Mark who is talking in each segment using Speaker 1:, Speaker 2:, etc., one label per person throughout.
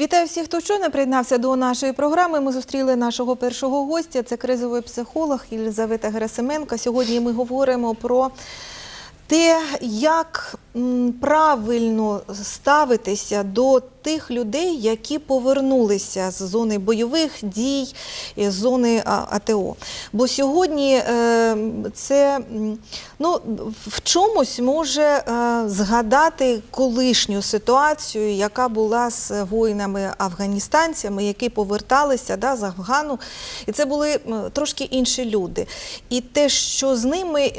Speaker 1: Вітаю всіх, хто щойно приєднався до нашої програми. Ми зустріли нашого першого гостя. Це кризовий психолог Єлизавета Герасименко. Сьогодні ми говоримо про те, як правильно ставитися до тих людей, які повернулися з зони бойових дій, з зони АТО. Бо сьогодні е, це ну, в чомусь може е, згадати колишню ситуацію, яка була з воїнами-афганістанцями, які поверталися да, з Афгану. І це були трошки інші люди. І те, що з ними.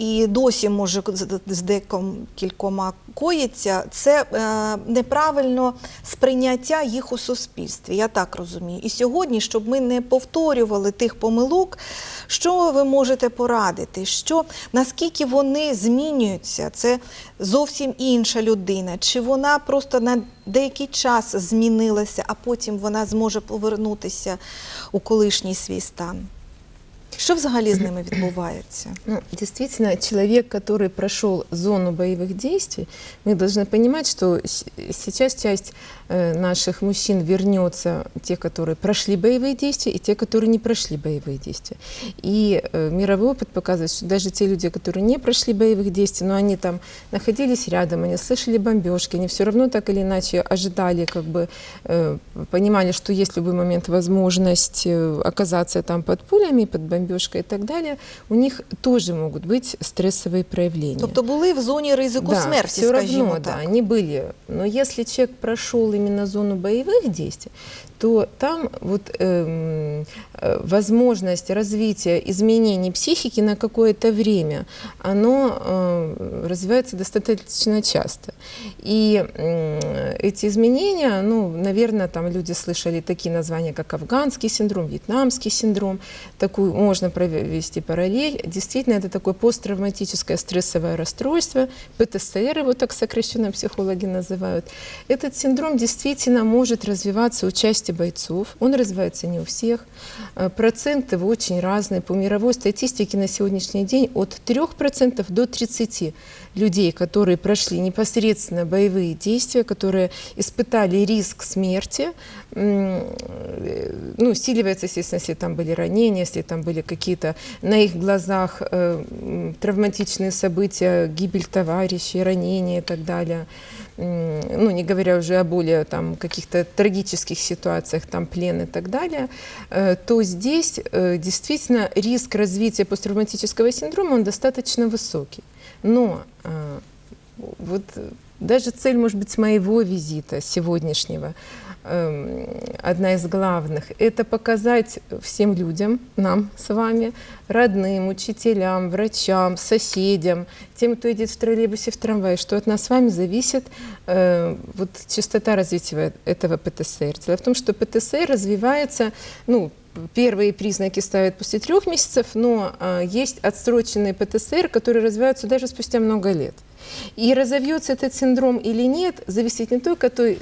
Speaker 1: І досі може з деком кількома коїться, це е, неправильно сприйняття їх у суспільстві. Я так розумію. І сьогодні, щоб ми не повторювали тих помилок, що ви можете порадити? Що наскільки вони змінюються? Це зовсім інша людина, чи вона просто на деякий час змінилася, а потім вона зможе повернутися у колишній свій стан? Що взагалі з ними відбувається?
Speaker 2: Ну, действительно, человек, который прошел зону боевых действий, мы должны понимать, что с- сейчас часть э, наших мужчин вернется, те, которые прошли боевые действия, и те, которые не прошли боевые действия. И э, мировой опыт показывает, что даже те люди, которые не прошли боевых действий, но они там находились рядом, они слышали бомбежки, они все равно так или иначе ожидали, как бы э, понимали, что есть в любой момент возможность э, оказаться там под пулями, под бомбежкой и так далее, у них тоже могут быть стрессовые проявления.
Speaker 1: Тобто були в зоні ризику
Speaker 2: да,
Speaker 1: смерті,
Speaker 2: все
Speaker 1: скажімо
Speaker 2: равно,
Speaker 1: так.
Speaker 2: да, они были. Но если человек прошел именно зону боевых действий, то там вот эм, э, возможность развития изменений психики на какое-то время, оно э, развивается достаточно часто. И э, эти изменения, ну, наверное, там люди слышали такие названия, как афганский синдром, вьетнамский синдром, такую можно провести параллель. Действительно, это такое посттравматическое стрессовое расстройство, ПТСР его так сокращенно психологи называют. Этот синдром действительно может развиваться у части 200 бойцов. Он развивается не у всех. Э, проценты очень разные. По мировой статистике на сегодняшний день от 3% до 30% людей, которые прошли непосредственно боевые действия, которые испытали риск смерти, э, ну, усиливается, естественно, если там были ранения, если там были какие-то на их глазах э, травматичные события, гибель товарищей, ранения и так далее. Ну, не говоря уже о более там каких-то трагических ситуациях, там плен и так далее, э, то здесь э, действительно риск развития посттравматического синдрома, он достаточно высокий. Но э, вот даже цель, может быть, моего визита сегодняшнего, одна из главных, это показать всем людям, нам с вами, родным, учителям, врачам, соседям, тем, кто едет в троллейбусе, в трамвае, что от нас с вами зависит э, вот частота развития этого ПТСР. Дело в том, что ПТСР развивается, ну, Первые признаки ставят после трех месяцев, но а, есть отсроченные ПТСР, которые развиваются даже спустя много лет. И разовьется этот синдром или нет, зависит не только от той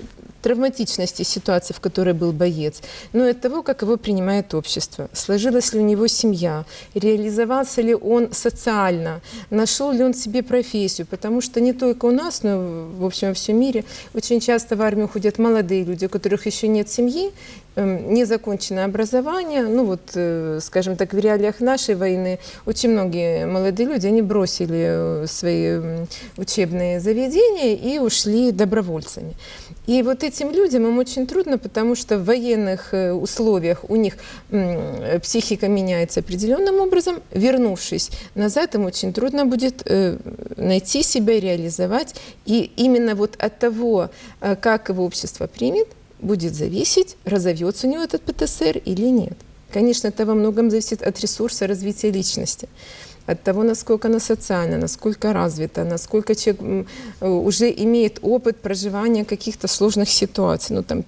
Speaker 2: травматичности ситуации, в которой был боец, но и от того, как его принимает общество. Сложилась ли у него семья, реализовался ли он социально, нашел ли он себе профессию, потому что не только у нас, но в общем во всем мире очень часто в армию ходят молодые люди, у которых еще нет семьи, эм, незаконченное образование, ну вот, э, скажем так, в реалиях нашей войны очень многие молодые люди, они бросили э, свои учебные заведения и ушли добровольцами. И вот этим людям им очень трудно, потому что в военных э, условиях у них м, психика меняется определенным образом. Вернувшись назад, им очень трудно будет э, найти себя, реализовать. И именно вот от того, э, как его общество примет, будет зависеть, разовьется у него этот ПТСР или нет. Конечно, это во многом зависит от ресурса развития личности от того, насколько она социальна, насколько развита, насколько человек э, уже имеет опыт проживания каких-то сложных ситуаций. Ну, там,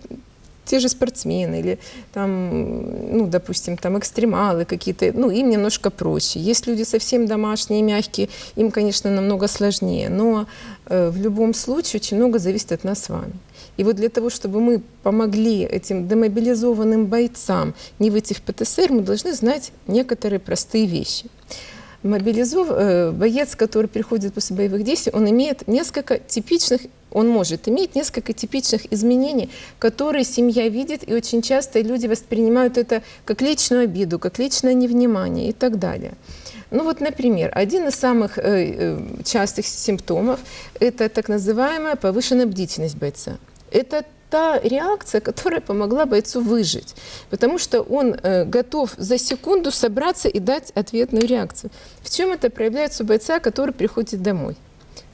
Speaker 2: те же спортсмены или там, ну, допустим, там экстремалы какие-то, ну, им немножко проще. Есть люди совсем домашние, мягкие, им, конечно, намного сложнее, но э, в любом случае очень много зависит от нас с вами. И вот для того, чтобы мы помогли этим демобилизованным бойцам не выйти в ПТСР, мы должны знать некоторые простые вещи. Мобилизов, э, боец, который приходит после боевых действий, он имеет несколько типичных он может иметь несколько типичных изменений, которые семья видит, и очень часто люди воспринимают это как личную обиду, как личное невнимание и так далее. Ну вот, например, один из самых э, э, частых симптомов – это так называемая повышенная бдительность бойца. Это та реакция, которая помогла бойцу выжить, потому что он э, готов за секунду собраться и дать ответную реакцию. В чем это проявляется у бойца, который приходит домой,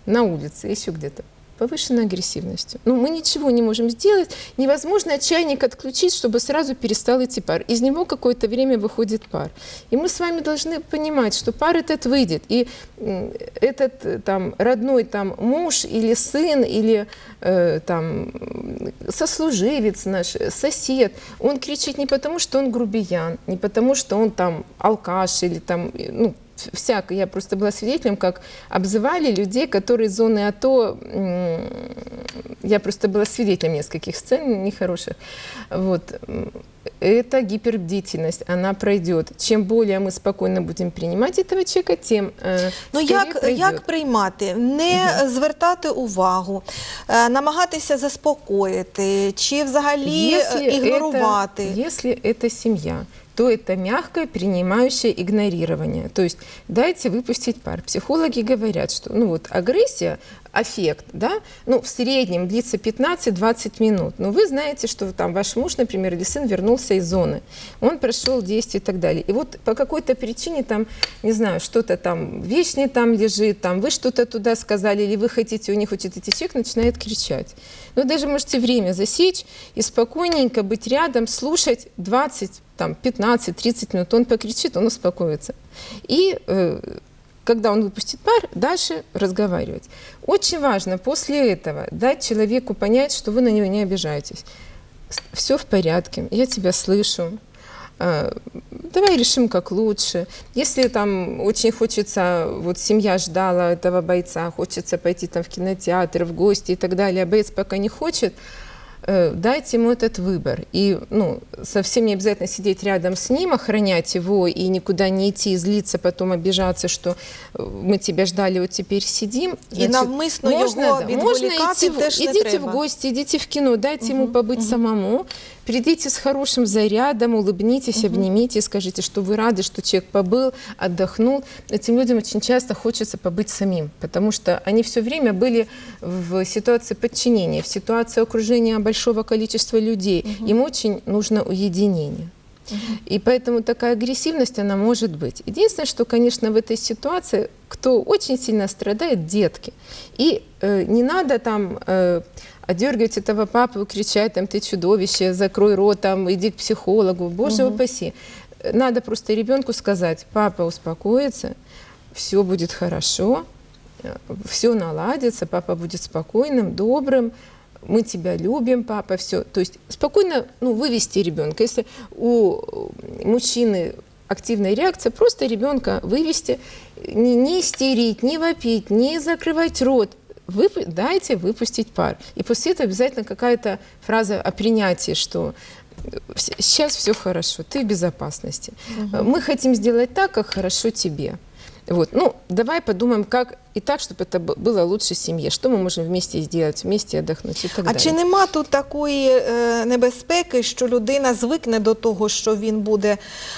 Speaker 2: на улице, еще где-то? Повышенной агрессивностью. Ну, мы ничего не можем сделать. Невозможно чайник отключить, чтобы сразу перестал идти пар. Из него какое-то время выходит пар. И мы с вами должны понимать, что пар этот выйдет. И этот э, там родной там муж или сын или э, там сослуживец наш, сосед, он кричит не потому, что он грубиян, не потому, что он там алкаш или там, э, ну, всяко. Я просто была свидетелем, как обзывали людей, которые из зоны АТО... м, Я просто была свидетелем нескольких сцен нехороших. Вот. М, Это гипербдительность, она пройдет. Чем более мы спокойно будем принимать этого человека, тем э,
Speaker 1: Ну
Speaker 2: скорее
Speaker 1: як,
Speaker 2: пройдет.
Speaker 1: як приймати? Не звертати увагу, е, намагатися заспокоїти, чи взагалі е,
Speaker 2: Если
Speaker 1: ігнорувати?
Speaker 2: Это, если это семья, То это мягкое принимающее игнорирование. То есть дайте выпустить пар. Психологи говорят, что ну вот агрессия, аффект, да, ну в среднем длится 15-20 минут. Но вы знаете, что там ваш муж, например, или сын вернулся из зоны, он прошел действие и так далее. И вот по какой-то причине там, не знаю, что-то там, вещь не там лежит, там вы что-то туда сказали, или вы хотите, у них хочет идти человек, начинает кричать. Ну, даже можете время засечь и спокойненько быть рядом, слушать 20, там, 15-30 минут. Он покричит, он успокоится. И э, когда он выпустит пар, дальше разговаривать. Очень важно после этого дать человеку понять, что вы на него не обижаетесь. Все в порядке, я тебя слышу. А, Давай решим, как лучше. Если там очень хочется, вот семья ждала этого бойца, хочется пойти там в кинотеатр, в гости и так далее, а боец пока не хочет, дайте ему этот выбор. И ну, совсем не обязательно сидеть рядом с ним, охранять его и никуда не идти, и злиться, потом обижаться, что э, мы тебя ждали, вот теперь сидим.
Speaker 1: І навмисно його
Speaker 2: да,
Speaker 1: відволікати
Speaker 2: идти, в-
Speaker 1: теж не
Speaker 2: идите
Speaker 1: треба.
Speaker 2: в гости, идите в кино, дайте ему побыть самому, придите с хорошим зарядом, улыбнитесь, обнимите, скажите, что вы рады, что человек побыл, отдохнул. Этим людям очень часто хочется побыть самим, потому что они все время были в ситуации подчинения, в ситуации окружения большого количества людей. Им очень нужно уединение. И поэтому такая агрессивность, она может быть. Единственное, что, конечно, в этой ситуации, кто очень сильно страдает, детки. И э, не надо там э, одергивать этого папу, кричать, там, ты чудовище, закрой рот, там, иди к психологу, боже упаси. Надо просто ребенку сказать, папа успокоится, все будет хорошо, все наладится, папа будет спокойным, добрым, мы тебя любим, папа, все. То есть спокойно ну, вывести ребенка. Если у мужчины активная реакция, просто ребенка вывести, не, не истерить, не вопить, не закрывать рот, Вып- дайте выпустить пар. И после этого обязательно какая-то фраза о принятии, что «Вс- сейчас все хорошо, ты в безопасности. Мы хотим сделать так, как хорошо тебе. Вот. Ну, давай подумаем, как и так, чтобы это б- было лучше семье. Что мы можем вместе сделать, вместе отдохнуть и так
Speaker 1: А
Speaker 2: далее.
Speaker 1: чи нема тут такої е, небезпеки, що людина звикне до того, що він буде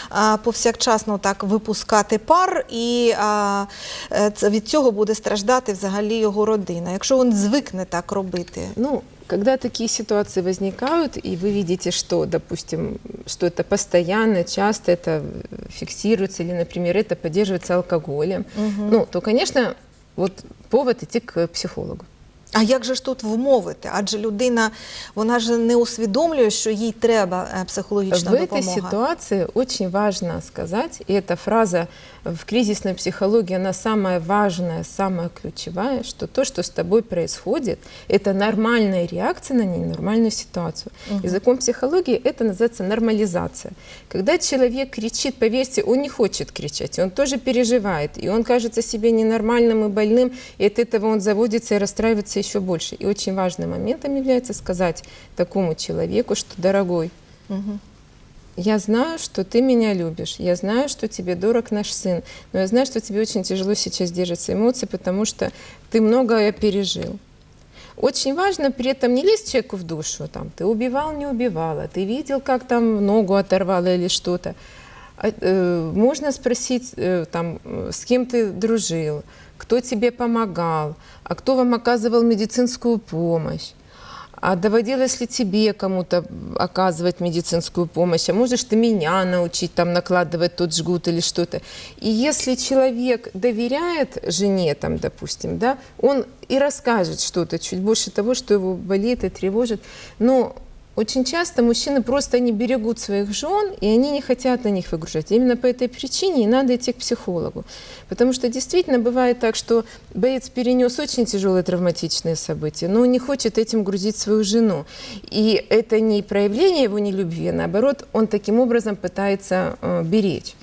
Speaker 1: а, повсякчасно так випускати пар, і а, е, це, від цього буде страждати взагалі його родина, якщо він звикне так робити?
Speaker 2: Ну, когда такие ситуации возникают, и вы видите, что, допустим, что это постоянно, часто это фиксируется, или, например, это поддерживается алкоголем, ну, то, конечно, вот повод идти к психологу.
Speaker 1: А як же ж тут вмовити? Адже людина вона ж не усвідомлює, що їй треба е, психологічна
Speaker 2: в этой
Speaker 1: допомога.
Speaker 2: ситуации очень важно сказать, и эта фраза в кризисной психологии, она самая важная, самая ключевая, что то, что с тобой происходит, это нормальная реакция на ненормальную ситуацию. Языком психологии это называется нормализация. Когда человек кричит, поверьте, он не хочет кричать, он тоже переживает, и он кажется себе ненормальным и больным, и от этого он заводится и расстраивается еще больше. И очень важным моментом является сказать такому человеку, что, дорогой, я знаю, что ты меня любишь, я знаю, что тебе дорог наш сын, но я знаю, что тебе очень тяжело сейчас держатся эмоции, потому что ты многое пережил. Очень важно при этом не лезть человеку в душу, там, ты убивал, не убивала, ты видел, как там ногу оторвала или что-то. А, э, можно спросить, э, там, с кем ты дружил, кто тебе помогал, а кто вам оказывал медицинскую помощь. А доводилось ли тебе кому-то оказывать медицинскую помощь? А можешь ты меня научить там накладывать тот жгут или что-то? И если человек доверяет жене, там, допустим, да, он и расскажет что-то чуть больше того, что его болит и тревожит. Но очень часто мужчины просто не берегут своих жен, и они не хотят на них выгружать. Именно по этой причине и надо идти к психологу. Потому что действительно бывает так, что боец перенес очень тяжелые травматичные события, но он не хочет этим грузить свою жену. И это не проявление его нелюбви, а наоборот, он таким образом пытается э, беречь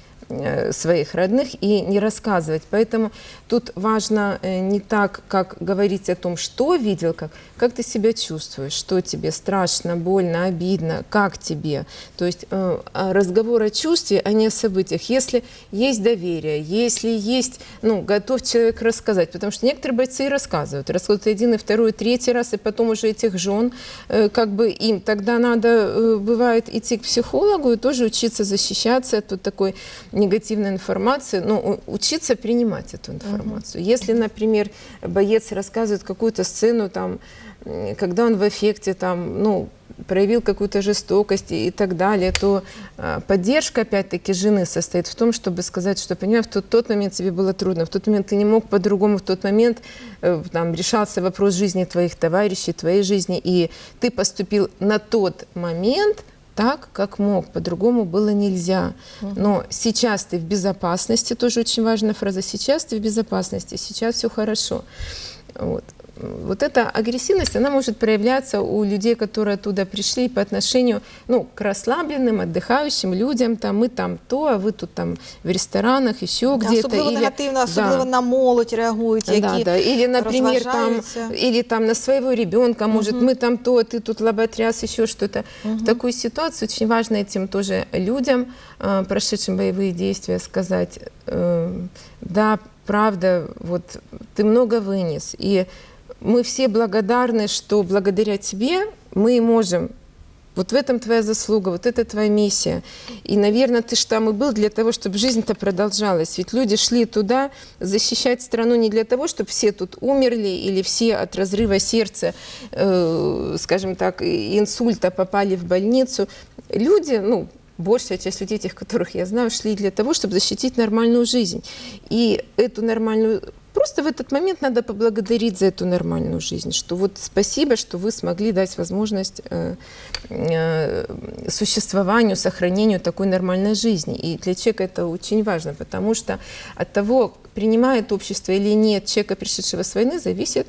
Speaker 2: своих родных и не рассказывать. Поэтому тут важно э, не так, как говорить о том, что видел, как, как ты себя чувствуешь, что тебе страшно, больно, обидно, как тебе. То есть э, а разговор о чувстве, а не о событиях. Если есть доверие, если есть, ну, готов человек рассказать, потому что некоторые бойцы и рассказывают, рассказывают один, и второй, и третий раз, и потом уже этих жен, э, как бы им тогда надо, э, бывает, идти к психологу и тоже учиться защищаться вот такой негативной информации, но у- учиться принимать эту информацию. Если, например, боец рассказывает какую-то сцену, там, когда он в эффекте, там, ну, проявил какую-то жестокость и, так далее, то а, поддержка, опять-таки, жены состоит в том, чтобы сказать, что, понимаешь, в тот, тот момент тебе было трудно, в тот момент ты не мог по-другому, в тот момент э, там решался вопрос жизни твоих товарищей, твоей жизни, и ты поступил на тот момент так, как мог, по-другому было нельзя. Но сейчас ты в безопасности, тоже очень важная фраза, сейчас ты в безопасности, сейчас все хорошо. Вот. Вот эта агрессивность, она может проявляться у людей, которые оттуда пришли по отношению ну, к расслабленным, отдыхающим людям. Там, мы там то, а вы тут там в ресторанах, еще где-то.
Speaker 1: Особливо
Speaker 2: Или-
Speaker 1: негативно,
Speaker 2: Да.
Speaker 1: особливо на молодь реагують, які
Speaker 2: Да, да. Или, например, там, или там на своего ребенка, может, мы там то, ты тут лоботряс, еще что-то. В такую ситуацию очень важно этим тоже людям, э, прошедшим боевые действия, сказать, э, да, правда, вот ты много вынес, и мы все благодарны, что благодаря тебе мы можем вот в этом твоя заслуга, вот это твоя миссия. И, наверное, ты ж там и был для того, чтобы жизнь-то продолжалась. Ведь люди шли туда защищать страну не для того, чтобы все тут умерли или все от разрыва сердца, э, скажем так, инсульта попали в больницу. Люди, ну, большая часть людей, тех, которых я знаю, шли для того, чтобы защитить нормальную жизнь. И эту нормальную Просто в этот момент надо поблагодарить за эту нормальную жизнь, что вот спасибо, что вы смогли дать возможность э, э, существованию, сохранению такой нормальной жизни. И для человека это очень важно, потому что от того, принимает общество или нет человека, пришедшего с войны, зависит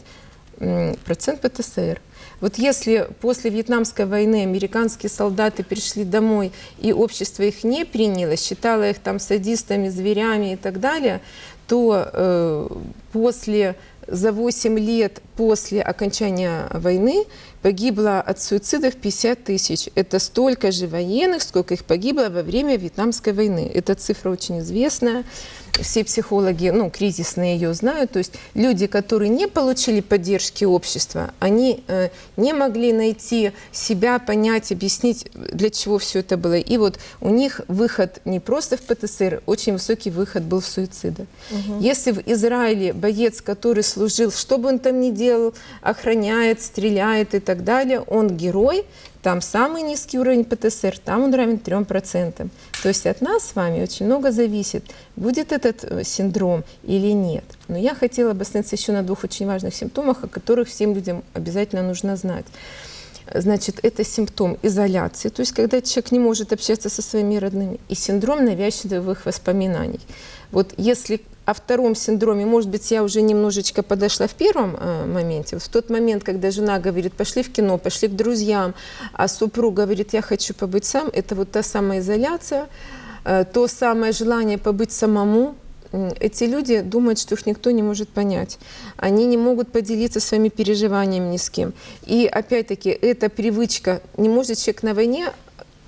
Speaker 2: процент ПТСР. Вот если после Вьетнамской войны американские солдаты пришли домой, и общество их не приняло, считало их там садистами, зверями и так далее, то э, после, за 8 лет после окончания войны погибло от суицидов 50 тысяч. Это столько же военных, сколько их погибло во время Вьетнамской войны. Эта цифра очень известная. Все психологи, ну, кризисные ее знают. То есть люди, которые не получили поддержки общества, они э, не могли найти себя, понять, объяснить, для чего все это было. И вот у них выход не просто в ПТСР, очень высокий выход был в суициды. Если в Израиле боец, который служил, что бы он там ни делал, охраняет, стреляет и так далее, он герой, там самый низкий уровень ПТСР, там он равен 3%. То есть от нас с вами очень много зависит, будет этот э, синдром или нет. Но я хотела бы остановиться еще на двух очень важных симптомах, о которых всем людям обязательно нужно знать. Значит, это симптом изоляции, то есть когда человек не может общаться со своими родными, и синдром навязчивых воспоминаний. Вот если о втором синдроме, может быть, я уже немножечко подошла в первом э, моменте. В тот момент, когда жена говорит, пошли в кино, пошли к друзьям, а супруг говорит, я хочу побыть сам, это вот та самая изоляция, э, то самое желание побыть самому, эти люди думают, что их никто не может понять. Они не могут поделиться своими переживаниями ни с кем. И опять-таки, эта привычка, не может человек на войне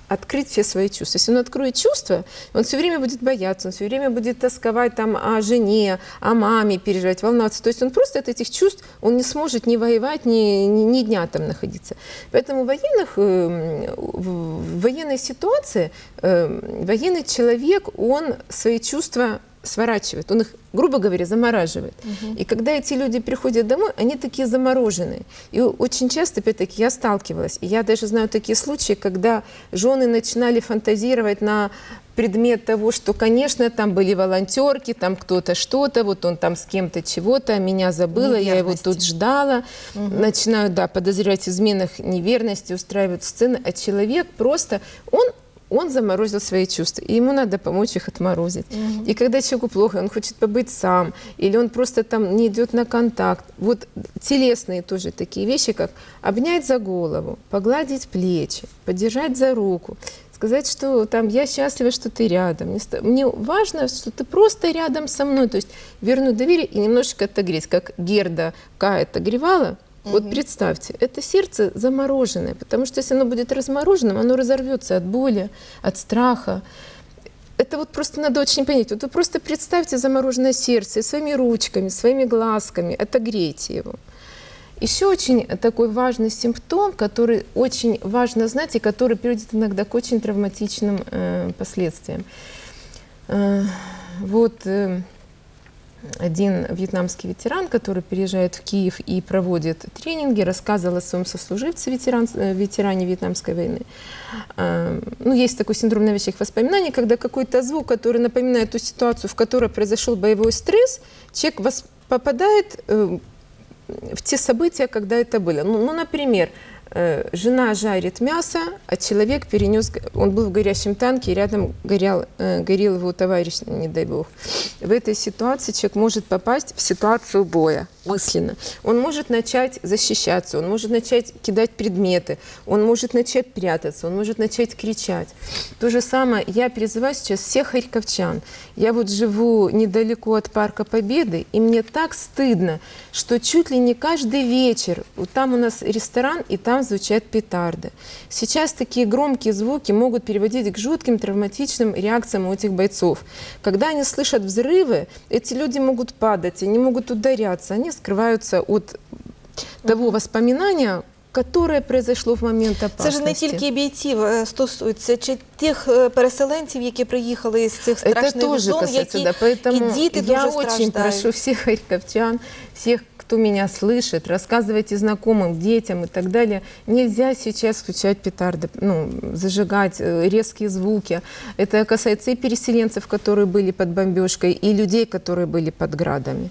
Speaker 2: открыть все свои чувства. Если он откроет чувства, он все время будет бояться, он все время будет тосковать там о жене, о маме, переживать, волноваться. То есть он просто от этих чувств, он не сможет ни воевать, ни, ни, ни дня там находиться. Поэтому военных, э, в военной ситуации э, военный человек, он свои чувства сворачивает, он их, грубо говоря, замораживает. И когда эти люди приходят домой, они такие замороженные. И очень часто, опять-таки, я сталкивалась, и я даже знаю такие случаи, когда жены начинали фантазировать на предмет того, что, конечно, там были волонтерки, там кто-то что-то, вот он там с кем-то чего-то, меня забыла, я его тут ждала. Начинают, да, подозревать в изменах неверности, устраивают сцены, а человек просто, он он заморозил свои чувства, и ему надо помочь их отморозить. И когда человеку плохо, он хочет побыть сам, или он просто там не идет на контакт. Вот телесные тоже такие вещи, как обнять за голову, погладить плечи, подержать за руку, сказать, что там я счастлива, что ты рядом. Мне важно, что ты просто рядом со мной. То есть вернуть доверие и немножечко отогреть, как Герда Кая отогревала. Вот представьте, это сердце замороженное, потому что если оно будет размороженным, оно разорвется от боли, от страха. Это вот просто надо очень понять. Вот вы просто представьте замороженное сердце своими ручками, своими глазками, отогрейте его. Еще очень такой важный симптом, который очень важно знать и который приводит иногда к очень травматичным э, последствиям. Э, вот э, один вьетнамский ветеран, который переезжает в Киев и проводит тренинги, рассказывал о своем сослуживце, ветеран, э, ветеране Вьетнамской войны. Э, Ну, есть такой синдром навязчивых воспоминаний, когда какой-то звук, который напоминает ту ситуацию, в которой произошел боевой стресс, человек попадает э, в те события, когда это было. Ну, ну, например, жена жарит мясо, а человек перенес, он был в горящем танке, и рядом горел, э, горел его товарищ, не дай бог. В этой ситуации человек может попасть в ситуацию боя мысленно. Он может начать защищаться, он может начать кидать предметы, он может начать прятаться, он может начать кричать. То же самое я призываю сейчас всех харьковчан. Я вот живу недалеко от Парка Победы, и мне так стыдно, что чуть ли не каждый вечер, вот там у нас ресторан, и там звучат петарды. Сейчас такие громкие звуки могут переводить к жутким травматичным реакциям у этих бойцов. Когда они слышат взрывы, эти люди могут падать, они могут ударяться, они скрываются от того воспоминания, которое произошло в момент
Speaker 1: Це
Speaker 2: опасности.
Speaker 1: ж не тільки бійців е, стосується, чи тих е, переселенців, які приїхали з цих
Speaker 2: Это
Speaker 1: страшних
Speaker 2: тоже
Speaker 1: зон,
Speaker 2: касается,
Speaker 1: які
Speaker 2: да, поэтому
Speaker 1: і діти
Speaker 2: я
Speaker 1: дуже
Speaker 2: очень
Speaker 1: страждають.
Speaker 2: прошу всех харьковчан, всех, кто меня слышит, рассказывайте знакомым, детям и так далее. Нельзя сейчас включать петарды, ну, зажигать э, резкие звуки. Это касается и переселенцев, которые были под бомбежкой, и людей, которые были под градами.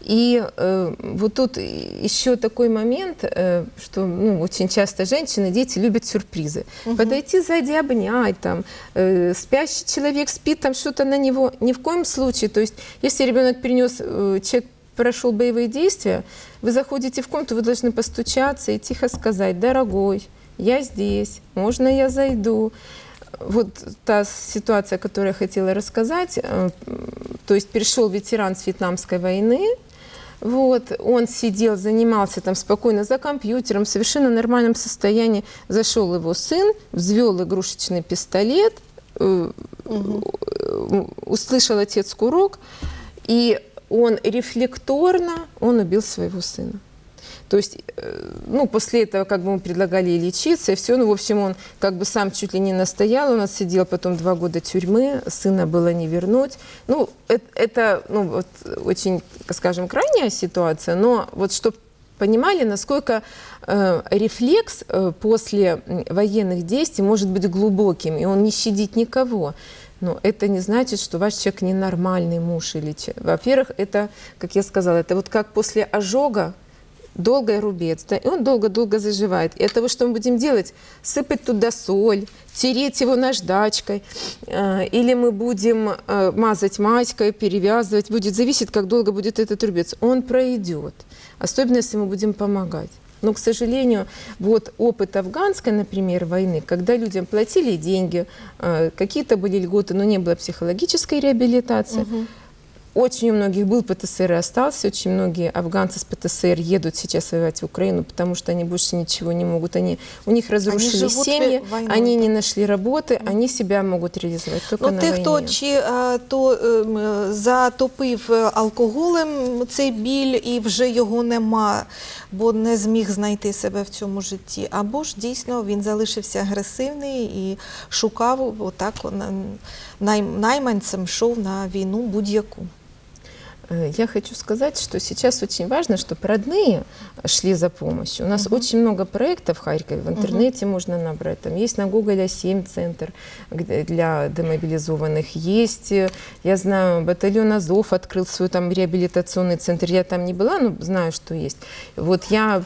Speaker 2: И э, вот тут еще такой момент, э, что ну, очень часто женщины, дети любят сюрпризы. Подойти сзади, обнять, там, э, спящий человек спит, там что-то на него. Ни в коем случае. То есть, если ребенок перенес, э, человек прошел боевые действия, вы заходите в комнату, вы должны постучаться и тихо сказать, дорогой, я здесь, можно я зайду? Вот та ситуация, которую я хотела рассказать, э, то есть пришел ветеран с Вьетнамской войны, вот, он сидел, занимался там спокойно за компьютером, в совершенно нормальном состоянии. Зашел его сын, взвел игрушечный пистолет, э, услышал отец курок, и он рефлекторно, он убил своего сына. То есть, э, ну, после этого как бы мы предлагали лечиться, и все, ну, в общем, он как бы сам чуть ли не настоял, он отсидел потом два года тюрьмы, сына было не вернуть. Ну, это, это ну, вот, очень, скажем, крайняя ситуация, но вот чтобы понимали, насколько э, рефлекс э, после военных действий может быть глубоким, и он не щадит никого. Но это не значит, что ваш человек ненормальный муж или Во-первых, это, как я сказала, это вот как после ожога долгий рубец, да, и он долго-долго заживает. И того, что мы будем делать, сыпать туда соль, тереть его наждачкой, э, или мы будем э, мазать маськой, перевязывать, будет зависеть, как долго будет этот рубец. Он пройдет, особенно если мы будем помогать. Но, к сожалению, вот опыт афганской, например, войны, когда людям платили деньги, э, какие-то были льготы, но не было психологической реабилитации, очень у многих был ПТСР и остался. Очень многие афганцы с ПТСР едут сейчас воевать в Украину, потому что они больше ничего не могут. Они, у них разрушили
Speaker 1: живут
Speaker 2: семьи,
Speaker 1: войной,
Speaker 2: они не
Speaker 1: так.
Speaker 2: нашли работы, они себя могут реализовать только
Speaker 1: Ну,
Speaker 2: на
Speaker 1: тих, хто
Speaker 2: войне.
Speaker 1: чи е, то ем, е, затопив е, алкоголем цей біль і вже його нема, бо не зміг знайти себе в цьому житті. Або ж дійсно він залишився агресивний і шукав отак на- най, найманцем йшов на війну будь-яку.
Speaker 2: Э, Я хочу сказать, что сейчас очень важно, чтобы родные шли за помощью. У нас очень много проектов в Харькове, в интернете можно набрать. Там есть на Гоголя 7 центр где- для демобилизованных. Есть, э, я знаю, батальон Азов открыл свой там реабилитационный центр. Я там не была, но знаю, что есть. Вот я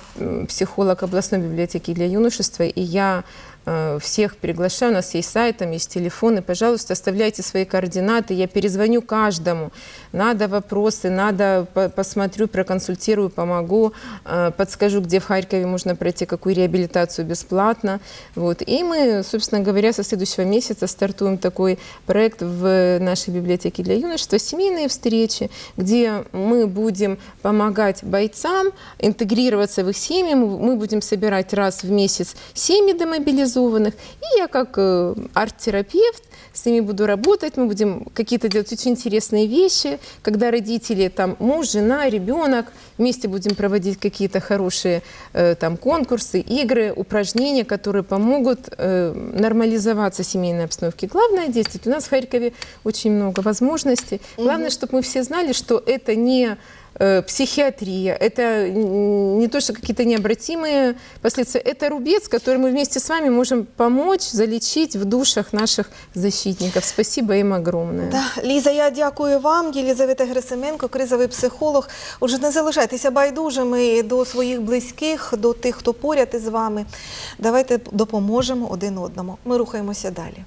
Speaker 2: психолог областной библиотеки для юношества, и я всех приглашаю, у нас есть сайт, там есть телефоны, пожалуйста, оставляйте свои координаты, я перезвоню каждому, надо вопросы, надо, по- посмотрю, проконсультирую, помогу, э, подскажу, где в Харькове можно пройти какую реабилитацию бесплатно, вот, и мы, собственно говоря, со следующего месяца стартуем такой проект в нашей библиотеке для юношества, семейные встречи, где мы будем помогать бойцам интегрироваться в их семьи, мы будем собирать раз в месяц семьи демобилизованных, и я как э, арт-терапевт с ними буду работать, мы будем какие-то делать очень интересные вещи, когда родители, там, муж, жена, ребенок, вместе будем проводить какие-то хорошие э, там конкурсы, игры, упражнения, которые помогут э, нормализоваться семейной обстановке. Главное действовать. У нас в Харькове очень много возможностей. Главное, чтобы мы все знали, что это не психиатрия, это н- не то, что какие-то необратимые последствия, это рубец, который мы вместе с вами можем помочь залечить в душах наших защитников. Спасибо им огромное.
Speaker 1: Да, Ліза, я дякую вам, Єлізавета Герасименко, кризовий психолог. Уже не залишайтеся байдужими до своїх близьких, до тих, хто поряд із вами. Давайте допоможемо один одному. Ми рухаємося далі.